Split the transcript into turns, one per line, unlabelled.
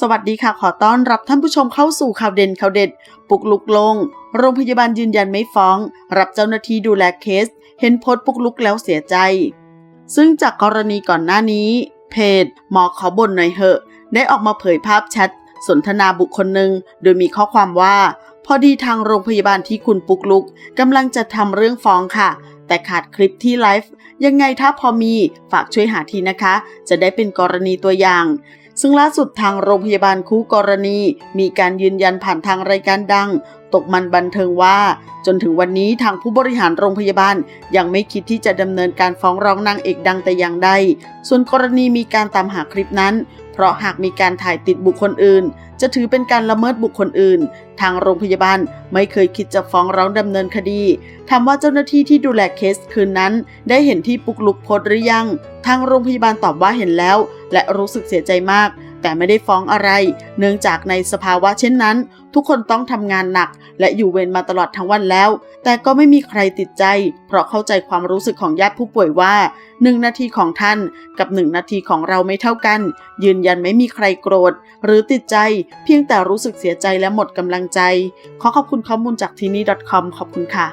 สวัสดีค่ะขอต้อนรับท่านผู้ชมเข้าสู่ข่าวเด่นข่าวเด็ด ปุกลุกลง โรงพยาบาลยืนยันไม่ฟ้อง รับเจ้าหน้าที่ดูแลเคส เห็นโพสปุกลุกแล้วเสียใจ ซึ่งจากกรณีก่อนหน้านี้ เพจหมอขอบ่นหน่อยเหอะ ได้ออกมาเผยภาพแชทสนทนาบุคคลหนึ่งโดยมีข้อความว่า พอดีทางโรงพยาบาลที่คุณปุกลุกกำลังจะทำเรื่องฟ้องค่ะ แต่ขาดคลิปที่ไลฟ์ยังไงถ้าพอมีฝากช่วยหาทีนะคะ จะได้เป็นกรณีตัวอย่าง ซึ่งล่าสุดทางโรงพยาบาลคู่กรณี มีการยืนยันผ่านทางรายการดัง ตกมันบันเทิงว่า จนถึงวันนี้ทางผู้บริหารโรงพยาบาล ยังไม่คิดที่จะดำเนินการฟ้องร้องนางเอกดังแต่อย่างใด ส่วนกรณีมีการตามหาคลิปนั้น เพราะหากมีการถ่ายติดบุคคลอื่น จะถือเป็นการละเมิดบุคคลอื่น ทางโรงพยาบาลไม่เคยคิดจะฟ้องร้องดำเนินคดีถามว่าเจ้าหน้าที่ที่ดูแลเคสคืนนั้น ได้เห็นที่ปุกลุกโพสหรือยัง ทางโรงพยาบาลตอบว่าเห็นแล้ว และรู้สึกเสียใจมาก แต่ไม่ได้ฟ้องอะไร เนื่องจากในสภาวะเช่นนั้น ทุกคนต้องทำงานหนัก และอยู่เวรมาตลอดทั้งวันแล้ว แต่ก็ไม่มีใครติดใจ เพราะเข้าใจความรู้สึกของญาติผู้ป่วยว่า1นาทีของท่านกับ1นาทีของเราไม่เท่ากัน ยืนยันไม่มีใครโกรธ หรือติดใจ เพียงแต่รู้สึกเสียใจและหมดกำลังใจ ขอขอบคุณข้อมูลจากทีนี่ .com ขอบคุณค่ะ